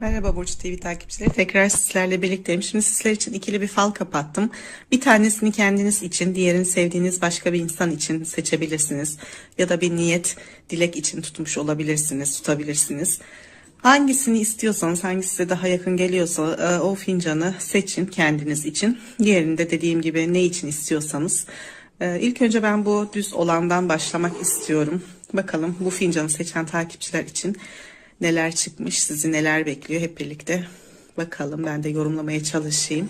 Merhaba Burç TV takipçileri. Tekrar sizlerle birlikteyim. Şimdi sizler için ikili bir fal kapattım. Bir tanesini kendiniz için, diğerini sevdiğiniz başka bir insan için seçebilirsiniz. Ya da bir niyet, dilek için tutmuş olabilirsiniz, tutabilirsiniz. Hangisini istiyorsanız, hangisi size daha yakın geliyorsa e, o fincanı seçin kendiniz için. Diğerini de dediğim gibi ne için istiyorsanız. E, İlk önce ben bu düz olandan başlamak istiyorum. Bakalım bu fincanı seçen takipçiler için neler çıkmış, sizi neler bekliyor hep birlikte bakalım. Ben de yorumlamaya çalışayım.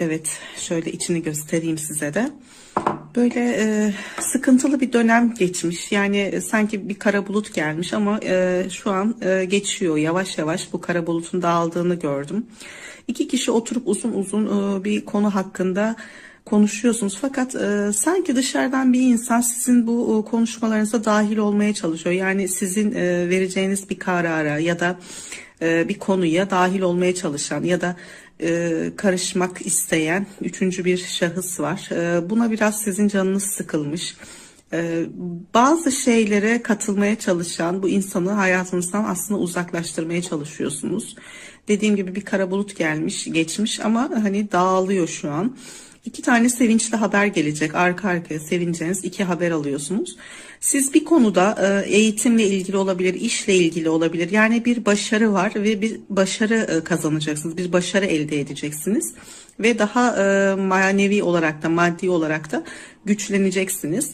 Evet, şöyle içini göstereyim size de. Böyle e, sıkıntılı bir dönem geçmiş. Yani e, sanki bir kara bulut gelmiş ama e, şu an e, geçiyor. Yavaş yavaş bu kara bulutun dağıldığını gördüm. İki kişi oturup uzun uzun e, bir konu hakkında konuşuyorsunuz fakat e, sanki dışarıdan bir insan sizin bu e, konuşmalarınıza dahil olmaya çalışıyor. Yani sizin e, vereceğiniz bir karara ya da e, bir konuya dahil olmaya çalışan ya da e, karışmak isteyen üçüncü bir şahıs var. E, buna biraz sizin canınız sıkılmış. E, bazı şeylere katılmaya çalışan bu insanı hayatınızdan aslında uzaklaştırmaya çalışıyorsunuz. Dediğim gibi bir kara bulut gelmiş, geçmiş ama hani dağılıyor şu an. İki tane sevinçli haber gelecek. Arka arkaya sevineceğiniz iki haber alıyorsunuz. Siz bir konuda e, eğitimle ilgili olabilir, işle ilgili olabilir. Yani bir başarı var ve bir başarı e, kazanacaksınız. Bir başarı elde edeceksiniz. Ve daha e, manevi olarak da maddi olarak da güçleneceksiniz.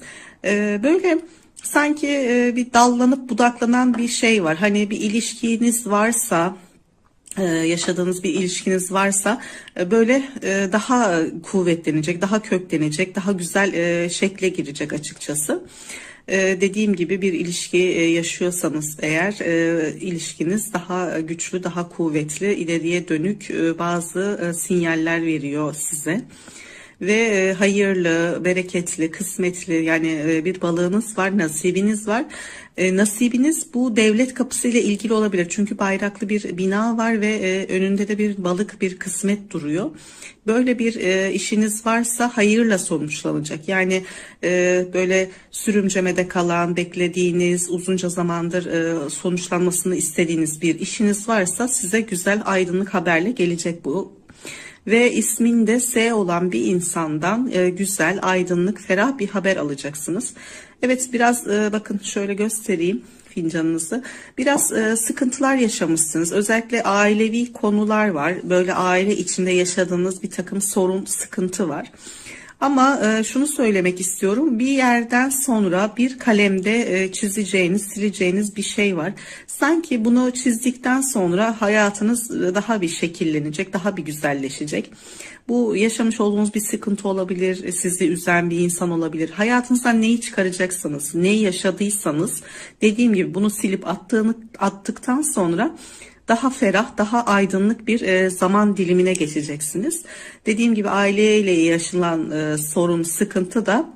Böyle sanki bir dallanıp budaklanan bir şey var. Hani bir ilişkiniz varsa yaşadığınız bir ilişkiniz varsa e, böyle e, daha kuvvetlenecek, daha köklenecek, daha güzel şekle girecek açıkçası. Dediğim gibi bir ilişki yaşıyorsanız eğer ilişkiniz daha güçlü, daha kuvvetli, ileriye dönük bazı sinyaller veriyor size ve hayırlı, bereketli, kısmetli yani bir balığınız var, nasibiniz var e, nasibiniz bu devlet kapısı ile ilgili olabilir. Çünkü bayraklı bir bina var ve e, önünde de bir balık bir kısmet duruyor. Böyle bir e, işiniz varsa hayırla sonuçlanacak. Yani e, böyle sürümcemede kalan, beklediğiniz, uzunca zamandır e, sonuçlanmasını istediğiniz bir işiniz varsa size güzel aydınlık haberle gelecek bu ve isminde S olan bir insandan e, güzel, aydınlık, ferah bir haber alacaksınız. Evet biraz e, bakın şöyle göstereyim fincanınızı. Biraz e, sıkıntılar yaşamışsınız. Özellikle ailevi konular var. Böyle aile içinde yaşadığınız bir takım sorun, sıkıntı var. Ama e, şunu söylemek istiyorum. Bir yerden sonra bir kalemde e, çizeceğiniz, sileceğiniz bir şey var. Sanki bunu çizdikten sonra hayatınız e, daha bir şekillenecek, daha bir güzelleşecek. Bu yaşamış olduğunuz bir sıkıntı olabilir, sizi üzen bir insan olabilir. Hayatınızdan neyi çıkaracaksınız, neyi yaşadıysanız dediğim gibi bunu silip attığını, attıktan sonra daha ferah, daha aydınlık bir e, zaman dilimine geçeceksiniz. Dediğim gibi aileyle yaşanan e, sorun, sıkıntı da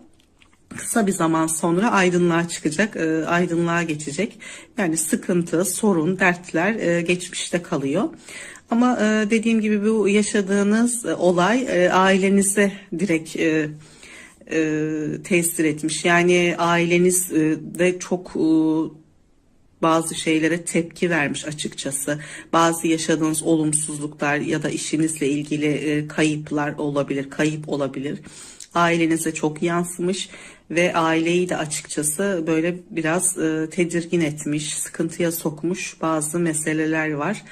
kısa bir zaman sonra aydınlığa çıkacak, e, aydınlığa geçecek. Yani sıkıntı, sorun, dertler geçmişte kalıyor. Ama dediğim gibi bu yaşadığınız olay ailenize direkt tesir etmiş. Yani aileniz de çok bazı şeylere tepki vermiş açıkçası. Bazı yaşadığınız olumsuzluklar ya da işinizle ilgili e, kayıplar olabilir, kayıp olabilir. Ailenize çok yansımış ve aileyi de açıkçası böyle biraz e, tedirgin etmiş, sıkıntıya sokmuş bazı meseleler var.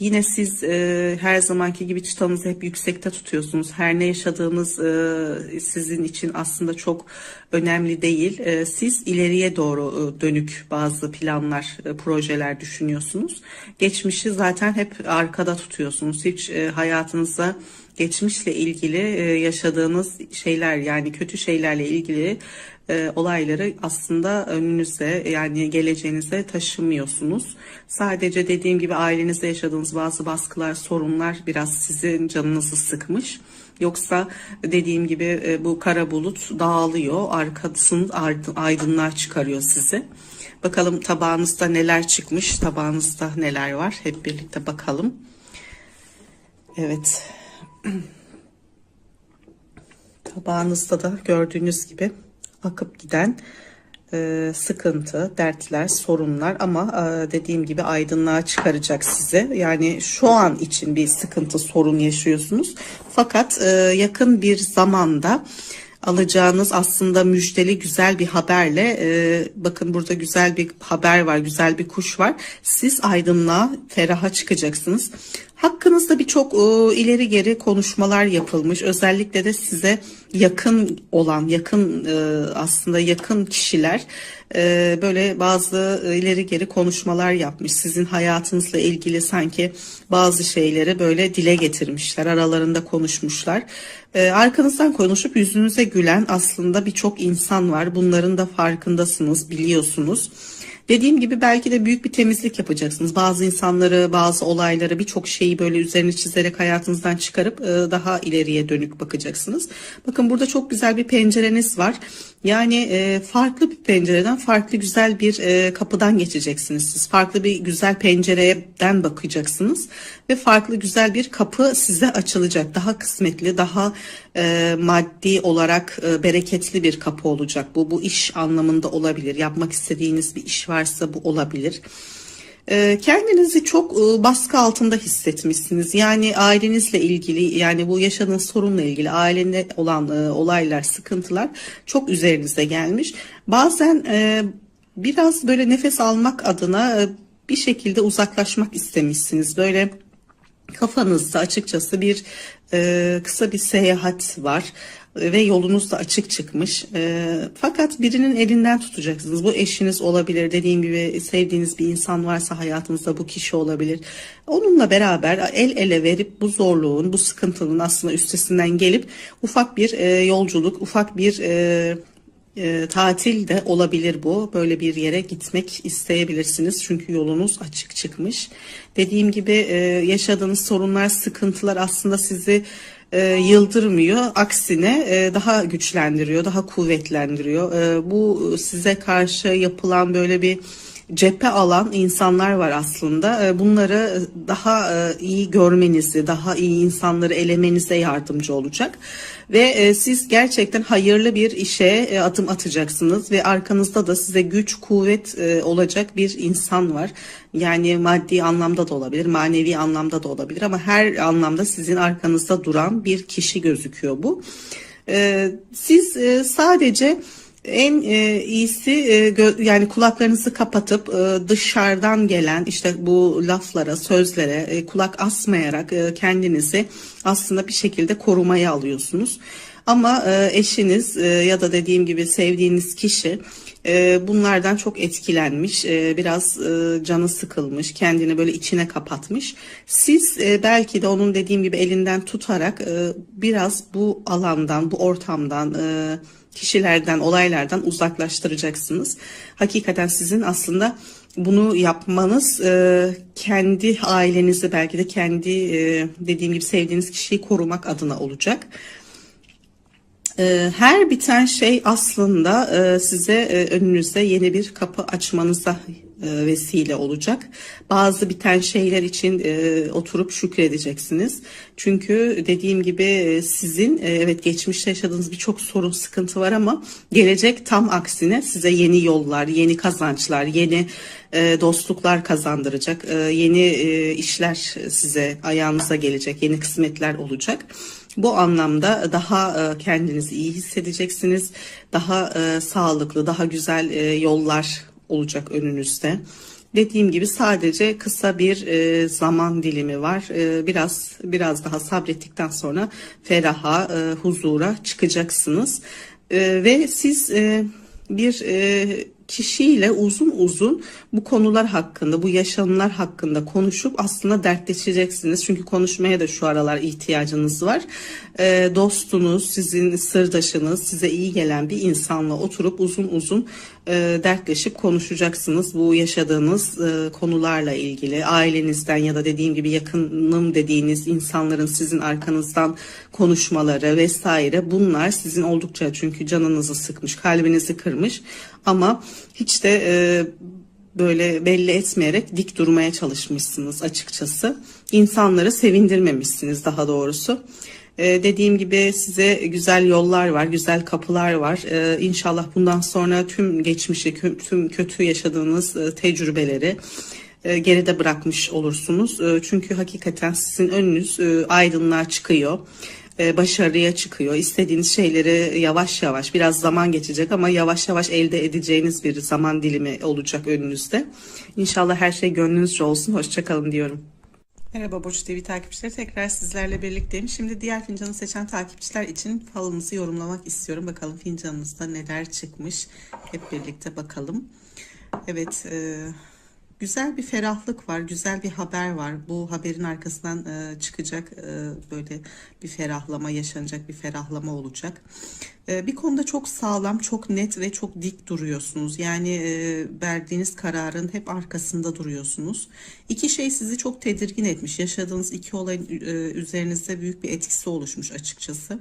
Yine siz e, her zamanki gibi çıtanızı hep yüksekte tutuyorsunuz. Her ne yaşadığınız e, sizin için aslında çok önemli değil. E, siz ileriye doğru e, dönük bazı planlar, e, projeler düşünüyorsunuz. Geçmişi zaten hep arkada tutuyorsunuz. Hiç e, hayatınıza geçmişle ilgili e, yaşadığınız şeyler yani kötü şeylerle ilgili e, olayları aslında önünüze yani geleceğinize taşımıyorsunuz. Sadece dediğim gibi ailenizde yaşadığınız bazı baskılar, sorunlar biraz sizin canınızı sıkmış. Yoksa dediğim gibi e, bu kara bulut dağılıyor, arkasını aydınlığa çıkarıyor sizi. Bakalım tabağınızda neler çıkmış, tabağınızda neler var hep birlikte bakalım. Evet. Tabağınızda da gördüğünüz gibi akıp giden e, sıkıntı, dertler, sorunlar ama e, dediğim gibi aydınlığa çıkaracak sizi. Yani şu an için bir sıkıntı, sorun yaşıyorsunuz. Fakat e, yakın bir zamanda alacağınız aslında müjdeli güzel bir haberle e, bakın burada güzel bir haber var güzel bir kuş var siz aydınlığa feraha çıkacaksınız hakkınızda birçok e, ileri geri konuşmalar yapılmış özellikle de size yakın olan yakın e, aslında yakın kişiler e, böyle bazı ileri geri konuşmalar yapmış sizin hayatınızla ilgili sanki bazı şeyleri böyle dile getirmişler aralarında konuşmuşlar arkanızdan konuşup yüzünüze gülen aslında birçok insan var. Bunların da farkındasınız, biliyorsunuz. Dediğim gibi belki de büyük bir temizlik yapacaksınız. Bazı insanları, bazı olayları, birçok şeyi böyle üzerine çizerek hayatınızdan çıkarıp e, daha ileriye dönük bakacaksınız. Bakın burada çok güzel bir pencereniz var. Yani e, farklı bir pencereden, farklı güzel bir e, kapıdan geçeceksiniz siz. Farklı bir güzel pencereden bakacaksınız ve farklı güzel bir kapı size açılacak. Daha kısmetli, daha maddi olarak bereketli bir kapı olacak. Bu bu iş anlamında olabilir. Yapmak istediğiniz bir iş varsa bu olabilir. E, kendinizi çok e, baskı altında hissetmişsiniz. Yani ailenizle ilgili yani bu yaşadığınız sorunla ilgili ailende olan e, olaylar, sıkıntılar çok üzerinize gelmiş. Bazen biraz böyle nefes almak adına bir şekilde uzaklaşmak istemişsiniz. Böyle kafanızda açıkçası bir kısa bir seyahat var ve yolunuz da açık çıkmış. E, fakat birinin elinden tutacaksınız. Bu eşiniz olabilir. Dediğim gibi sevdiğiniz bir insan varsa hayatınızda bu kişi olabilir. Onunla beraber el ele verip bu zorluğun, bu sıkıntının aslında üstesinden gelip ufak bir e, yolculuk, ufak bir e, e, tatil de olabilir bu. Böyle bir yere gitmek isteyebilirsiniz. Çünkü yolunuz açık çıkmış. Dediğim gibi e, yaşadığınız sorunlar, sıkıntılar aslında sizi e, yıldırmıyor. Aksine e, daha güçlendiriyor, daha kuvvetlendiriyor. E, bu size karşı yapılan böyle bir cephe alan insanlar var aslında. E, bunları daha e, iyi görmenizi, daha iyi insanları elemenize yardımcı olacak. Ve e, siz gerçekten hayırlı bir işe adım atacaksınız ve arkanızda da size güç, kuvvet olacak bir insan var. Yani maddi anlamda da olabilir, manevi anlamda da olabilir ama her anlamda sizin arkanızda duran bir kişi gözüküyor bu. Siz sadece en e, iyisi e, gö, yani kulaklarınızı kapatıp e, dışarıdan gelen işte bu laflara, sözlere e, kulak asmayarak e, kendinizi aslında bir şekilde korumaya alıyorsunuz. Ama e, eşiniz e, ya da dediğim gibi sevdiğiniz kişi e, bunlardan çok etkilenmiş, e, biraz e, canı sıkılmış, kendini böyle içine kapatmış. Siz e, belki de onun dediğim gibi elinden tutarak e, biraz bu alandan, bu ortamdan, e, kişilerden, olaylardan uzaklaştıracaksınız. Hakikaten sizin aslında bunu yapmanız e, kendi ailenizi belki de kendi e, dediğim gibi sevdiğiniz kişiyi korumak adına olacak. E, her biten şey aslında e, size e, önünüzde yeni bir kapı açmanıza vesile olacak. Bazı biten şeyler için e, oturup şükredeceksiniz. Çünkü dediğim gibi e, sizin e, evet geçmişte yaşadığınız birçok sorun sıkıntı var ama gelecek tam aksine size yeni yollar, yeni kazançlar, yeni e, dostluklar kazandıracak. E, yeni e, işler size ayağınıza gelecek, yeni kısmetler olacak. Bu anlamda daha e, kendinizi iyi hissedeceksiniz. Daha e, sağlıklı, daha güzel e, yollar olacak önünüzde. Dediğim gibi sadece kısa bir e, zaman dilimi var. E, biraz biraz daha sabrettikten sonra feraha, e, huzura çıkacaksınız. E, ve siz e, bir e, kişiyle uzun uzun bu konular hakkında, bu yaşanımlar hakkında konuşup aslında dertleşeceksiniz. Çünkü konuşmaya da şu aralar ihtiyacınız var. E, dostunuz, sizin sırdaşınız, size iyi gelen bir insanla oturup uzun uzun e, dertleşip konuşacaksınız. Bu yaşadığınız e, konularla ilgili ailenizden ya da dediğim gibi yakınım dediğiniz insanların sizin arkanızdan konuşmaları vesaire bunlar sizin oldukça çünkü canınızı sıkmış, kalbinizi kırmış ama hiç de e, böyle belli etmeyerek dik durmaya çalışmışsınız açıkçası. İnsanları sevindirmemişsiniz daha doğrusu. E, dediğim gibi size güzel yollar var, güzel kapılar var. E, inşallah bundan sonra tüm geçmişi, tüm kötü yaşadığınız e, tecrübeleri e, geride bırakmış olursunuz. E, Çünkü hakikaten sizin önünüz e, aydınlığa çıkıyor. E, Başarıya çıkıyor. İstediğiniz şeyleri yavaş yavaş, biraz zaman geçecek ama yavaş yavaş elde edeceğiniz bir zaman dilimi olacak önünüzde. İnşallah her şey gönlünüzce olsun. Hoşçakalın diyorum. Merhaba Burç TV takipçileri. Tekrar sizlerle birlikteyim. Şimdi diğer fincanı seçen takipçiler için falınızı yorumlamak istiyorum. Bakalım fincanınızda neler çıkmış. Hep birlikte bakalım. Evet, e, güzel bir ferahlık var, güzel bir haber var. Bu haberin arkasından e, çıkacak e, böyle bir ferahlama, yaşanacak bir ferahlama olacak. E, bir konuda çok sağlam, çok net ve çok dik duruyorsunuz. Yani e, verdiğiniz kararın hep arkasında duruyorsunuz. İki şey sizi çok tedirgin etmiş. Yaşadığınız iki olayın e, üzerinizde büyük bir etkisi oluşmuş açıkçası.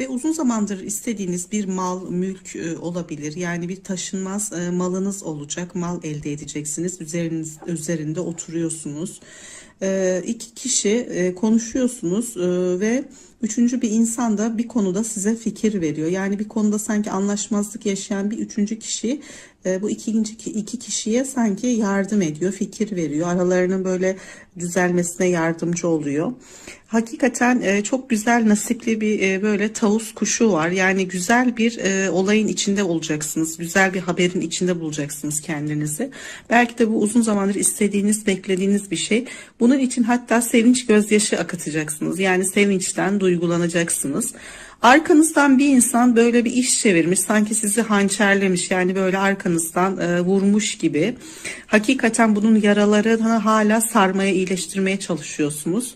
Ve uzun zamandır istediğiniz bir mal, mülk e, olabilir. Yani bir taşınmaz e, malınız olacak. Mal elde edeceksiniz. Üzeriniz, üzerinde oturuyorsunuz. E, iki kişi e, konuşuyorsunuz e, ve üçüncü bir insan da bir konuda size fikir veriyor. Yani bir konuda sanki anlaşmazlık yaşayan bir üçüncü kişi e, bu ikinci iki kişiye sanki yardım ediyor, fikir veriyor. Aralarının böyle düzelmesine yardımcı oluyor. Hakikaten e, çok güzel nasipli bir e, böyle tavus kuşu var. Yani güzel bir olayın içinde olacaksınız. Güzel bir haberin içinde bulacaksınız kendinizi. Belki de bu uzun zamandır istediğiniz, beklediğiniz bir şey. Bunun için hatta sevinç gözyaşı akıtacaksınız. Yani sevinçten duygulanacaksınız. Arkanızdan bir insan böyle bir iş çevirmiş, sanki sizi hançerlemiş, yani böyle arkanızdan e, vurmuş gibi. Hakikaten bunun yaralarını hala sarmaya, iyileştirmeye çalışıyorsunuz.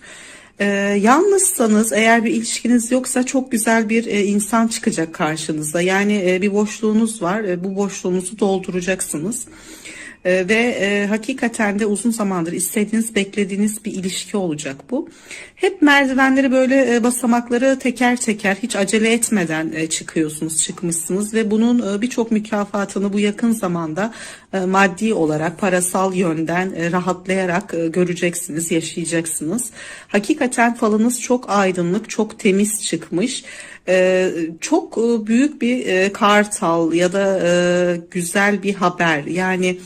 Ee, yalnızsanız eğer bir ilişkiniz yoksa çok güzel bir e, insan çıkacak karşınıza. Yani e, bir boşluğunuz var. E, bu boşluğunuzu dolduracaksınız. E, ve e, hakikaten de uzun zamandır istediğiniz, beklediğiniz bir ilişki olacak bu. Hep merdivenleri böyle e, basamakları teker teker hiç acele etmeden e, çıkıyorsunuz, çıkmışsınız ve bunun e, birçok mükafatını bu yakın zamanda e, maddi olarak, parasal yönden e, rahatlayarak e, göreceksiniz, yaşayacaksınız. Hakikaten falınız çok aydınlık, çok temiz çıkmış. Ee, çok e, büyük bir e, kartal ya da e, güzel bir haber yani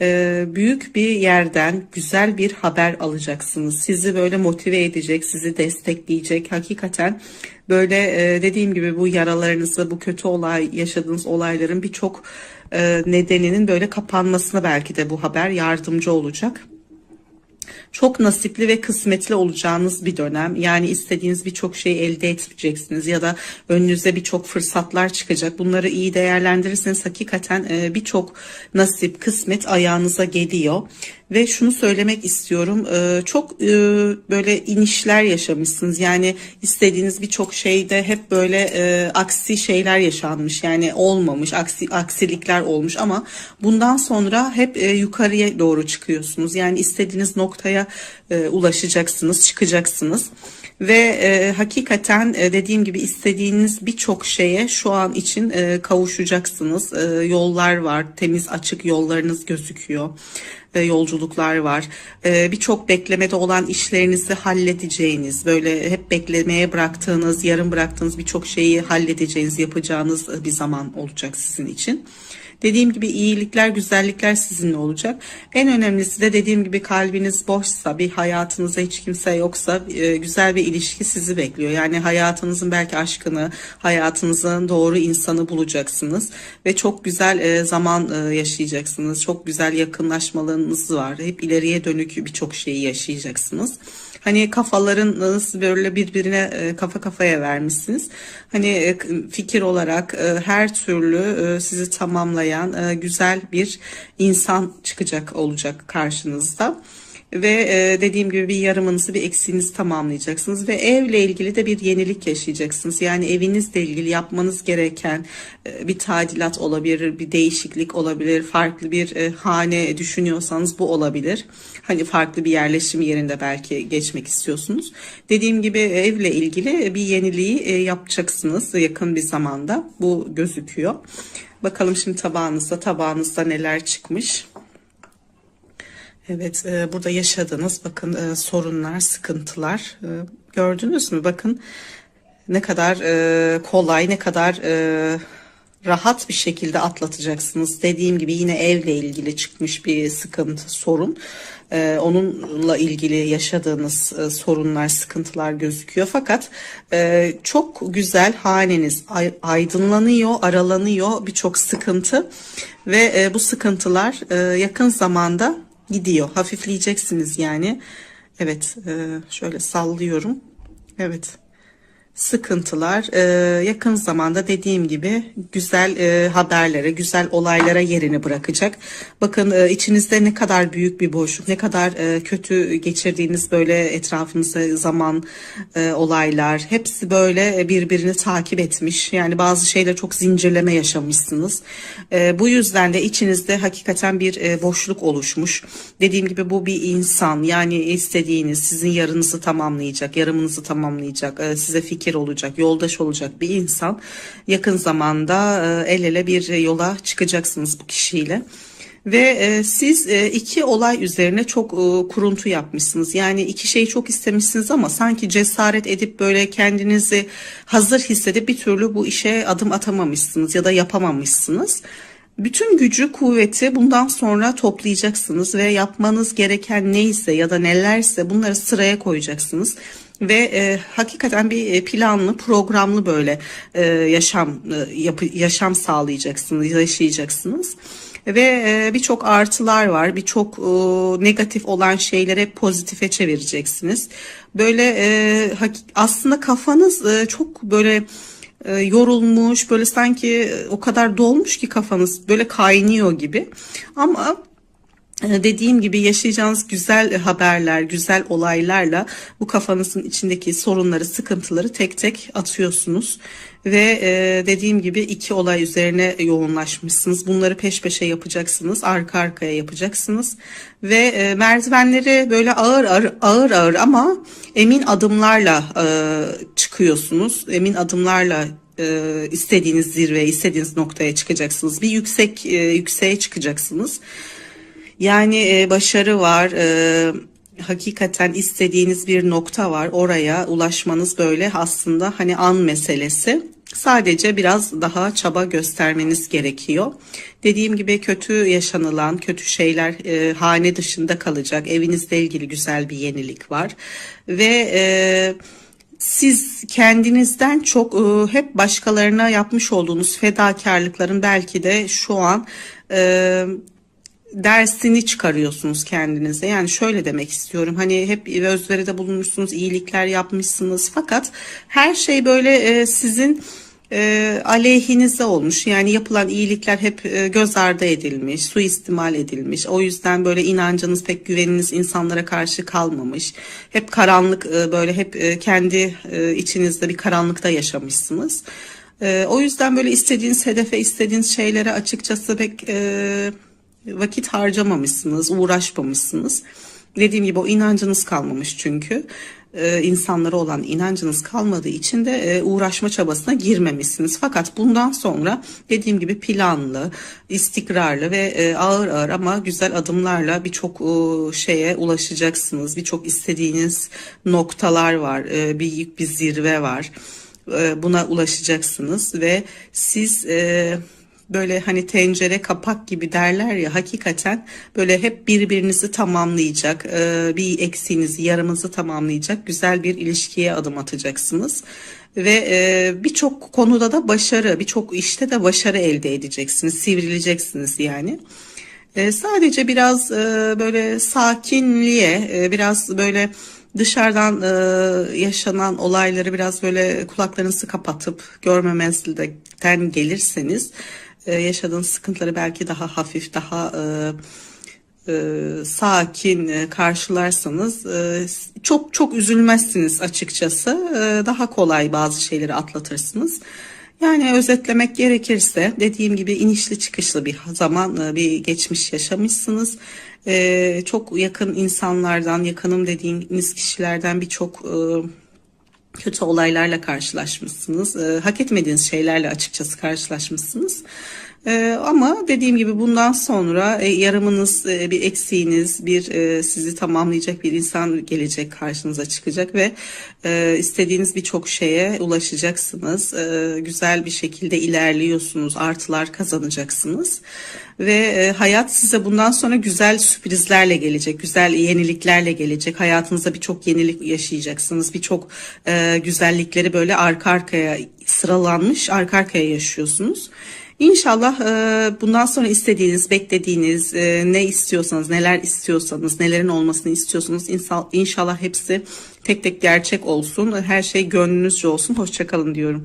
e, büyük bir yerden güzel bir haber alacaksınız. Sizi böyle motive edecek, sizi destekleyecek. Hakikaten böyle e, dediğim gibi bu yaralarınızı, bu kötü olay yaşadığınız olayların birçok e, nedeninin böyle kapanmasına belki de bu haber yardımcı olacak çok nasipli ve kısmetli olacağınız bir dönem. Yani istediğiniz birçok şeyi elde edeceksiniz ya da önünüze birçok fırsatlar çıkacak. Bunları iyi değerlendirirseniz hakikaten e, birçok nasip, kısmet ayağınıza geliyor. Ve şunu söylemek istiyorum. e, Çok e, böyle inişler yaşamışsınız. Yani istediğiniz birçok şeyde hep böyle e, aksi şeyler yaşanmış. Yani olmamış, aksi, aksilikler olmuş ama bundan sonra hep yukarıya doğru çıkıyorsunuz. Yani istediğiniz noktaya e, ulaşacaksınız, çıkacaksınız. Ve e, hakikaten e, dediğim gibi istediğiniz birçok şeye şu an için e, kavuşacaksınız. E, yollar var, temiz açık yollarınız gözüküyor. E, yolculuklar var. E, birçok beklemede olan işlerinizi halledeceğiniz, böyle hep beklemeye bıraktığınız, yarım bıraktığınız birçok şeyi halledeceğiniz, yapacağınız e, bir zaman olacak sizin için. Dediğim gibi iyilikler, güzellikler sizinle olacak. En önemlisi de dediğim gibi kalbiniz boşsa, bir hayatınızda hiç kimse yoksa e, güzel bir ilişki sizi bekliyor. Yani hayatınızın belki aşkını, hayatınızın doğru insanı bulacaksınız ve çok güzel e, zaman e, yaşayacaksınız. Çok güzel yakınlaşmalarınız var. Hep ileriye dönük birçok şeyi yaşayacaksınız. Hani kafalarınız böyle birbirine e, kafa kafaya vermişsiniz. Hani e, fikir olarak e, her türlü sizi tamamlayan güzel bir insan çıkacak olacak karşınızda ve e, dediğim gibi bir yarımınızı bir eksiğinizi tamamlayacaksınız ve evle ilgili de bir yenilik yaşayacaksınız. Yani evinizle ilgili yapmanız gereken e, bir tadilat olabilir, bir değişiklik olabilir, farklı bir e, hane düşünüyorsanız bu olabilir. Hani farklı bir yerleşim yerinde belki geçmek istiyorsunuz. Dediğim gibi evle ilgili bir yeniliği yapacaksınız yakın bir zamanda. Bu gözüküyor. Bakalım şimdi tabağınızda tabağınızda neler çıkmış. Evet, e, burada yaşadığınız bakın e, sorunlar, sıkıntılar e, gördünüz mü? Bakın ne kadar kolay, ne kadar rahat bir şekilde atlatacaksınız. Dediğim gibi yine evle ilgili çıkmış bir sıkıntı, sorun. Onunla ilgili yaşadığınız sorunlar, sıkıntılar gözüküyor. Fakat çok güzel haneniz ay- aydınlanıyor, aralanıyor birçok sıkıntı ve bu sıkıntılar yakın zamanda gidiyor. Hafifleyeceksiniz yani. Evet, e, şöyle sallıyorum. Evet sıkıntılar e, yakın zamanda dediğim gibi güzel e, haberlere, güzel olaylara yerini bırakacak. Bakın e, içinizde ne kadar büyük bir boşluk, ne kadar e, kötü geçirdiğiniz böyle etrafınızda zaman, e, olaylar hepsi böyle birbirini takip etmiş. Yani bazı şeyler çok zincirleme yaşamışsınız. E, bu yüzden de içinizde hakikaten bir e, boşluk oluşmuş. Dediğim gibi bu bir insan yani istediğiniz sizin yarınızı tamamlayacak, yarımınızı tamamlayacak, e, size fikir olacak, yoldaş olacak bir insan yakın zamanda e, el ele bir yola çıkacaksınız bu kişiyle. Ve e, siz e, iki olay üzerine çok e, kuruntu yapmışsınız. Yani iki şeyi çok istemişsiniz ama sanki cesaret edip böyle kendinizi hazır hissedip bir türlü bu işe adım atamamışsınız ya da yapamamışsınız. Bütün gücü, kuvveti bundan sonra toplayacaksınız ve yapmanız gereken neyse ya da nelerse bunları sıraya koyacaksınız ve e, hakikaten bir e, planlı, programlı böyle e, yaşam e, yapı, yaşam sağlayacaksınız, yaşayacaksınız. Ve e, birçok artılar var, birçok e, negatif olan şeyleri hep pozitife çevireceksiniz. Böyle e, aslında kafanız e, çok böyle e, yorulmuş, böyle sanki e, o kadar dolmuş ki kafanız böyle kaynıyor gibi. Ama Dediğim gibi yaşayacağınız güzel haberler, güzel olaylarla bu kafanızın içindeki sorunları, sıkıntıları tek tek atıyorsunuz. Ve e, dediğim gibi iki olay üzerine yoğunlaşmışsınız. Bunları peş peşe yapacaksınız, arka arkaya yapacaksınız. Ve e, merdivenleri böyle ağır ağır, ağır ağır ama emin adımlarla e, çıkıyorsunuz. Emin adımlarla istediğiniz zirveye, istediğiniz noktaya çıkacaksınız. Bir yüksek yükseğe çıkacaksınız. Yani e, başarı var, e, hakikaten istediğiniz bir nokta var. Oraya ulaşmanız böyle aslında hani an meselesi. Sadece biraz daha çaba göstermeniz gerekiyor. Dediğim gibi kötü yaşanılan, kötü şeyler e, hane dışında kalacak. Evinizle ilgili güzel bir yenilik var. Ve e, siz kendinizden çok e, hep başkalarına yapmış olduğunuz fedakarlıkların belki de şu an e, dersini çıkarıyorsunuz kendinize. Yani şöyle demek istiyorum. Hani hep özveride bulunmuşsunuz, iyilikler yapmışsınız. Fakat her şey böyle e, sizin e, aleyhinize olmuş. Yani yapılan iyilikler hep e, göz ardı edilmiş, suistimal edilmiş. O yüzden böyle inancınız, pek güveniniz insanlara karşı kalmamış. Hep karanlık e, böyle hep e, kendi e, içinizde bir karanlıkta yaşamışsınız. E, o yüzden böyle istediğiniz hedefe, istediğiniz şeylere açıkçası pek e, vakit harcamamışsınız, uğraşmamışsınız. Dediğim gibi o inancınız kalmamış çünkü. Ee, insanlara olan inancınız kalmadığı için de e, uğraşma çabasına girmemişsiniz. Fakat bundan sonra dediğim gibi planlı, istikrarlı ve e, ağır ağır ama güzel adımlarla birçok e, şeye ulaşacaksınız. Birçok istediğiniz noktalar var, e, büyük bir zirve var. E, buna ulaşacaksınız ve siz e, böyle hani tencere kapak gibi derler ya hakikaten böyle hep birbirinizi tamamlayacak e, bir eksiğinizi yarımınızı tamamlayacak güzel bir ilişkiye adım atacaksınız ve e, birçok konuda da başarı birçok işte de başarı elde edeceksiniz sivrileceksiniz yani. E, sadece biraz böyle sakinliğe, biraz böyle dışarıdan yaşanan olayları biraz böyle kulaklarınızı kapatıp görmemezlikten gelirseniz e, yaşadığınız sıkıntıları belki daha hafif, daha e, e, sakin e, karşılarsanız e, çok çok üzülmezsiniz açıkçası. E, daha kolay bazı şeyleri atlatırsınız. Yani özetlemek gerekirse dediğim gibi inişli çıkışlı bir zaman e, bir geçmiş yaşamışsınız. E, çok yakın insanlardan, yakınım dediğiniz kişilerden birçok e, kötü olaylarla karşılaşmışsınız. E, hak etmediğiniz şeylerle açıkçası karşılaşmışsınız. Ee, ama dediğim gibi bundan sonra e, yarımınız, e, bir eksiğiniz, bir e, sizi tamamlayacak bir insan gelecek karşınıza çıkacak ve e, istediğiniz birçok şeye ulaşacaksınız. E, güzel bir şekilde ilerliyorsunuz, artılar kazanacaksınız ve e, hayat size bundan sonra güzel sürprizlerle gelecek, güzel yeniliklerle gelecek. Hayatınızda birçok yenilik yaşayacaksınız, birçok e, güzellikleri böyle arka arkaya sıralanmış, arka arkaya yaşıyorsunuz. İnşallah e, bundan sonra istediğiniz, beklediğiniz, e, ne istiyorsanız, neler istiyorsanız, nelerin olmasını istiyorsanız inşallah hepsi tek tek gerçek olsun. Her şey gönlünüzce olsun. Hoşçakalın diyorum.